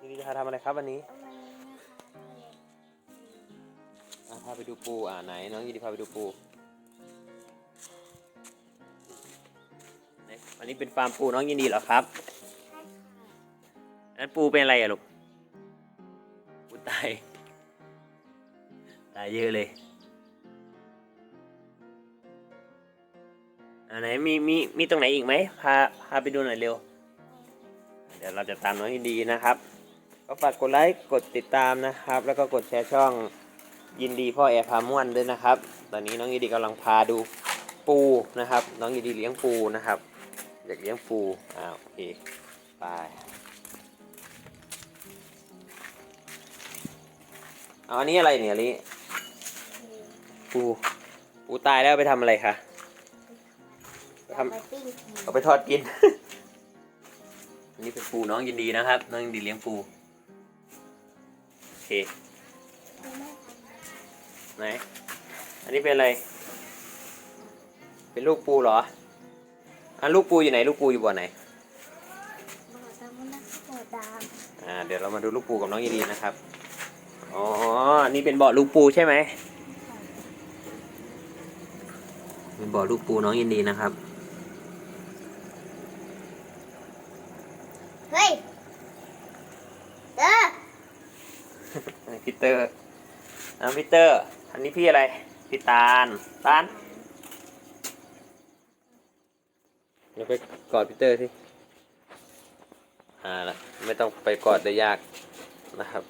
ดีจะทำอะไรครับวันนี้วันนี้นะคะอะพาไปดูปูอ่าไหนน้องยินดีพาไปดูปูไหนวันนี้เป็นฟาร์มปูน้องยินดีเหรอครับใช่ค่ะนั้นปูเป็นอะไรอะลูกปูตายตายเยอะเลยอ่าไหนมีมีมีตรงไหนอีกไหมพาพาไปดูหน่อยเร็ว เดี๋ยวเราจะตามน้องยินดีนะครับ ก็ฝากกดไลค์ กดติดตามนะครับ แล้วก็กดแชร์ช่องยินดีพ่อแอร์พาม่วนด้วยนะครับ ตอนนี้น้องยินดีกำลังพาดูปูนะครับ น้องยินดีเลี้ยงปูนะครับ อยากเลี้ยงปูอ่าโอเคไปเอาอันนี้อะไรเนี่ยลิปู ปูตายแล้วเอาไปทำอะไรคะทำไปปิ้งกินเอาไปทอดกินอันนี้เป็นปูน้องยินดีนะครับ น้องยินดีเลี้ยงปูโอเค ไหน อันนี้เป็นอะไร เป็นลูกปูเหรอ อะลูกปูอยู่ไหน ลูกปูอยู่บ่อไหนบ่อดำนะบ่อดอ่า เดี๋ยวเรามาดูลูกปูกับน้องยินดีนะครับ อ๋อ นี่เป็นบ่อลูกปูใช่ไหมเป็นบ่อลูกปูน้องยินดีนะครับำเฮ้ยเด้อ พีเตอร์อ่าพีเตอร์ อันนี้พี่อะไร พี่ตาล ตาลเดี๋ยวไปกอดพีเตอร์สิ อ่าละไม่ต้องไปกอดได้ยากนะครับ